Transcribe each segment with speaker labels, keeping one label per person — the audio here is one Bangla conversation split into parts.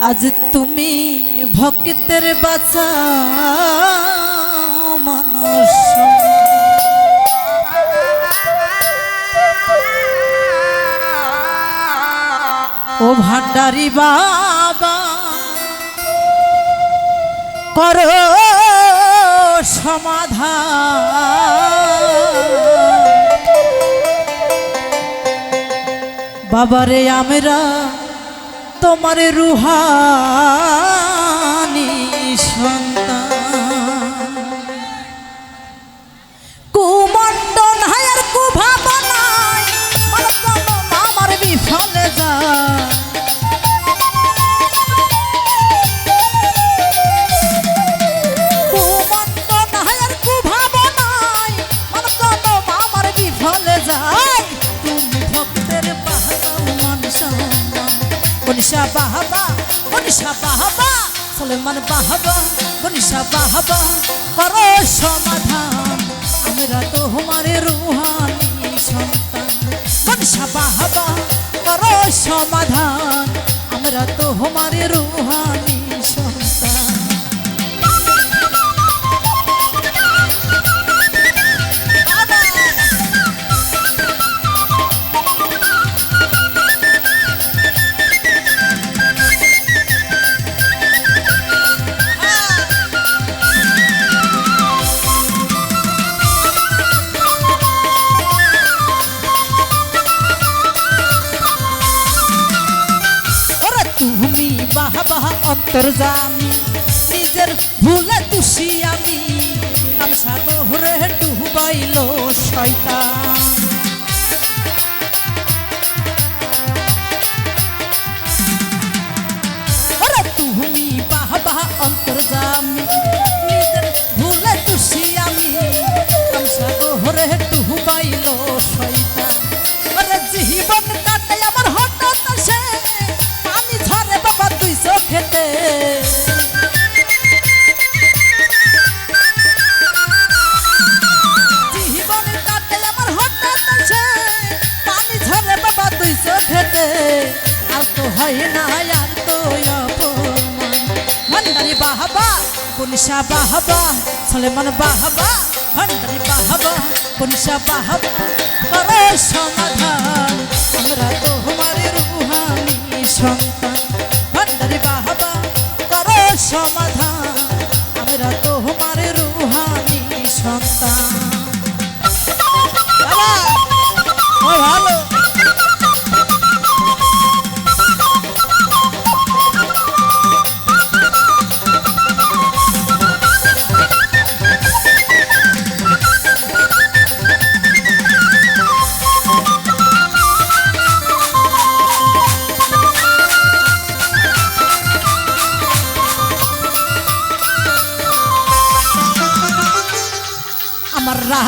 Speaker 1: আজ তুমি ভক্তের বাঁচা মানুষ। ও ভান্ডারি বাবা করো সমাধান। বাবারে আমরা তোমার রুহানি মনীষা বাহাবা মনীষা বাহাবা, সলেমান বাহাবা, মনীষা বাহাবা, করো সমাধান। আমরা তো হমারে রুহানি সন্তান। মনীষা বাহাবা, করো সমাধান। আমরা তো হমারে রুহানি বাহা বাহা অন্তর্জামি নিজের ভুলে তুষি আমি। কাল সাগরে ডুবাইল শয়তান। পুনিশা বাহাবা, সলেমান বাহাবা, ভান্ডারি বাহাবা, পুনিশা বাহাবা করো সমাধান। আমরা তো হমারে রুহানি সন্তান। ভান্ডারি বাহাবা করো সমাধান। আমরা তো হমারে রুহানি সন্তান। ভালো।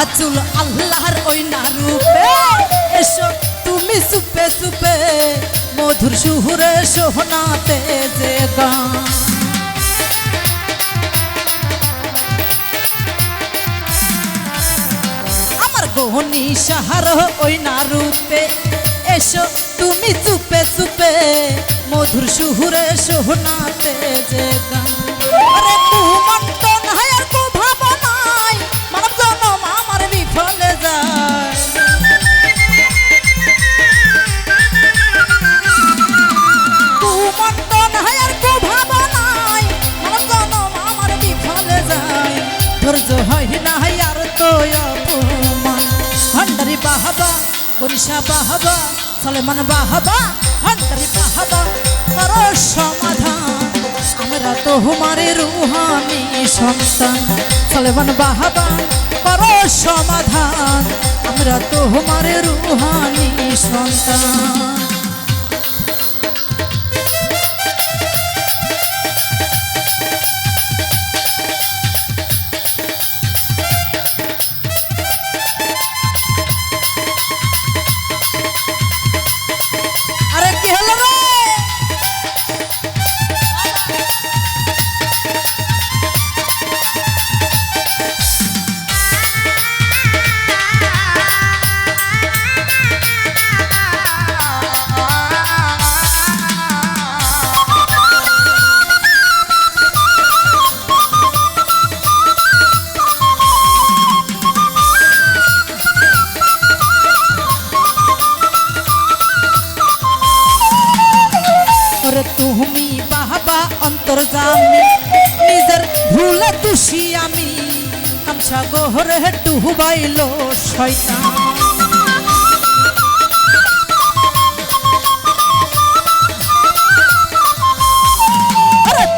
Speaker 1: রাহাচুল আল্লাহর ওই না রূপে এসো তুমি সুপে সুপে মধুর সুহুরে সোহনাতে যে গান। আমার গহনি সাহার ওই না রূপে এসো তুমি চুপে চুপে মধুর সুহুরে সোহনাতে যে গান। ধৈর্য হয় না হায়ার তো অপমান ভান্ডারি বাহাবা, বরিশা বাহাবা, সলেমান বাহাবা, ভান্ডারি বাহাবা, করো সমাধান। আমরা তো হুমারে রুহানি সন্তান। সলেমান বাহাবা, করো সমাধান। আমরা তো হুমারে রুহানি সন্তান। তুমি বাহবা অন্তর্জামি নিজের ভুলে তুষি আমি কামসা গোহরে ডুবাইল শয়তান।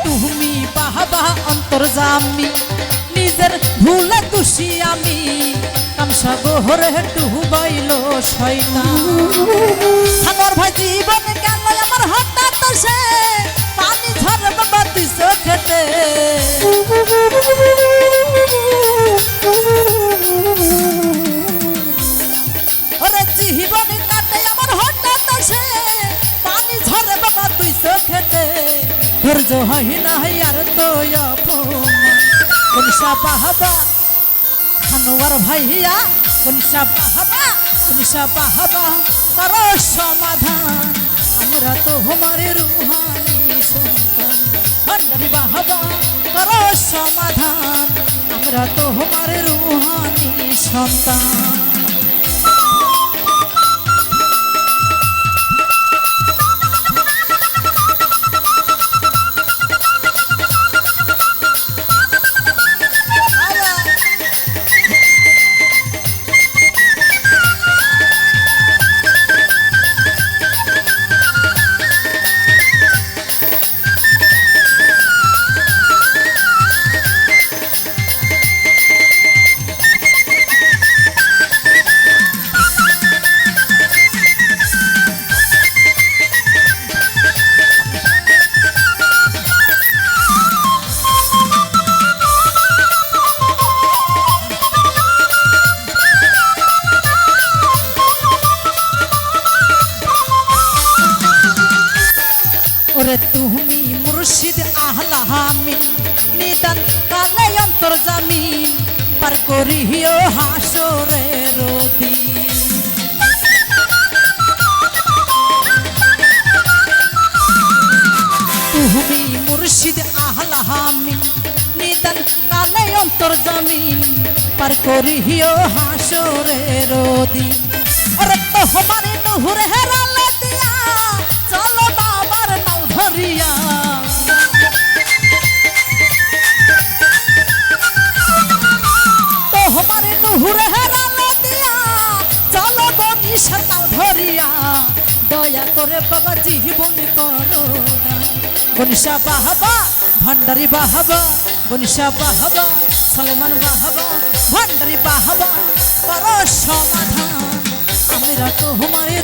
Speaker 1: তুমি বাহবা অন্তর্জামি নিজের ভুলে তুষি আমি কামসা গোহরে ডুবাইল শয়তান। ভাই হঠাৎ সে পানি ঝরে বাবা তুই চোখেতে। ওরে জীবন কাটে আমার হঠাৎ সে পানি ঝরে বাবা তুই চোখেতে। ধৈর্য হয় না আর তো অপমান। কনসা বাহাবা খানোয়ার ভাইয়া কনসা বাহাবা কনসা বাহাবা করো সমাধান। আমরা তো হমারে রুহানি সন্তান। ভান্ডারি বাহাবা করো সমাধান। আমরা তো হমারে রুহানি সন্তান। করিও হাসরে তুমি মুর্শিদ আহলা হামিন নিদান কালে অন্তর জামিন, পার করিও হাসরে রদি ওরে তো হমারেनुहुরে হেরালে দিয়া, চলো বাবার নাও ধরিয়া। হমারেनुहुরে হেরালে দিয়া চলো গনিশা নাও ধরিয়া দয়া করে বাবা জীবন করো। গনিশা বাহাবা, ভান্ডারি বাহাবা গনিশা বাহাবা, সলমান বাহাবা, ভান্ডারি বাহাবা, করো সমাধান আমরা তো হমারে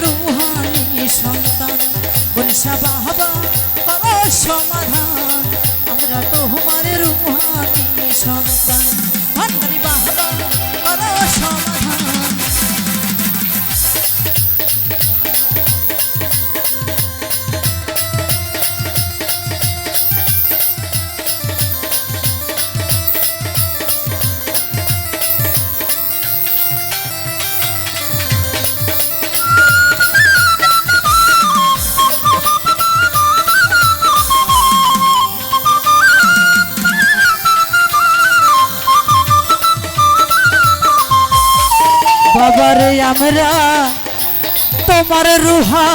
Speaker 1: আমরা তোমার রুহা